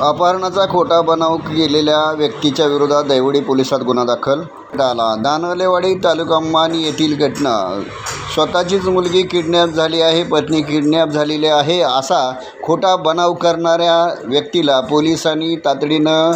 अपहरणाचा खोटा बनाव केलेल्या व्यक्तीच्या विरोधात दैवडी पोलिसात गुन्हा दाखल आला दानवलेवाडी तालुका मान येथील घटना. स्वतःचीच मुलगी किडनॅप झाली आहे पत्नी किडनॅप झालेली आहे असा खोटा बनाव करणाऱ्या व्यक्तीला पोलिसांनी तातडीनं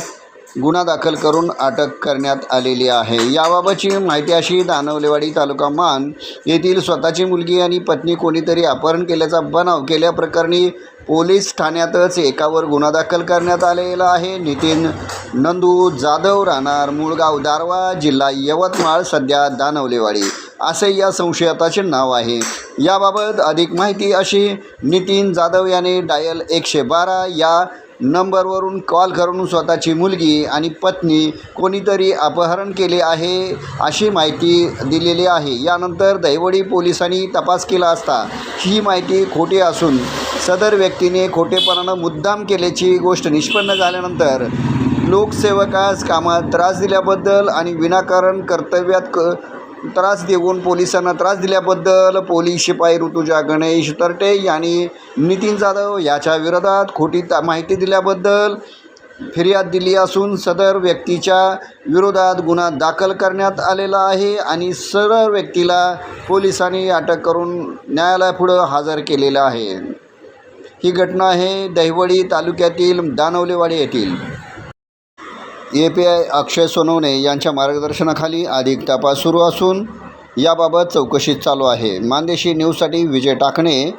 गुन्हा दाखल करून अटक करण्यात आलेली आहे. याबाबतची माहिती अशी दानवलेवाडी तालुका मान येथील स्वतःची मुलगी आणि पत्नी कोणीतरी अपहरण केल्याचा बनाव केल्याप्रकरणी पोलीस ठाण्यातच एकावर गुन्हा दाखल करण्यात आलेला आहे. नितीन नंदू जाधव राहणार मुळगाव दारवा जिल्हा यवतमाळ सध्या दानवलेवाडी. असे या संशयिताचे नाव आहे. याबाबत अधिक माहिती अशी नितीन जाधव याने डायल एकशे बारा या नंबरवरून कॉल करून स्वतःची मुलगी आणि पत्नी कोणीतरी अपहरण केले आहे अशी माहिती दिलेली आहे. यानंतर दैवडी पोलिसांनी तपास केला असता ही माहिती खोटी असून सदर व्यक्तीने खोटेपणानं मुद्दाम केल्याची गोष्ट निष्पन्न झाल्यानंतर लोकसेवकास कामात त्रास दिल्याबद्दल आणि विनाकारण कर्तव्यात क त्रास देऊन पोलिसांना त्रास दिल्याबद्दल पोलीस शिपाई ऋतुजा गणेश तरटे यांनी नितीन जाधव याच्या विरोधात खोटी माहिती दिल्याबद्दल फिर्याद दिली असून सदर व्यक्तीच्या विरोधात गुन्हा दाखल करण्यात आलेला आहे आणि सदर व्यक्तीला पोलिसांनी अटक करून न्यायालयापुढं हजर केलेलं आहे. ही घटना आहे दहिवडी तालुक्यातील दानवलेवाडी येथील. A P I Akshay Sonawane यांच्या मार्गदर्शनाखाली अधिक तपास सुरू असून याबाबत चौकशी चालू आहे. मानदेशी न्यूजसाठी विजय टाकणे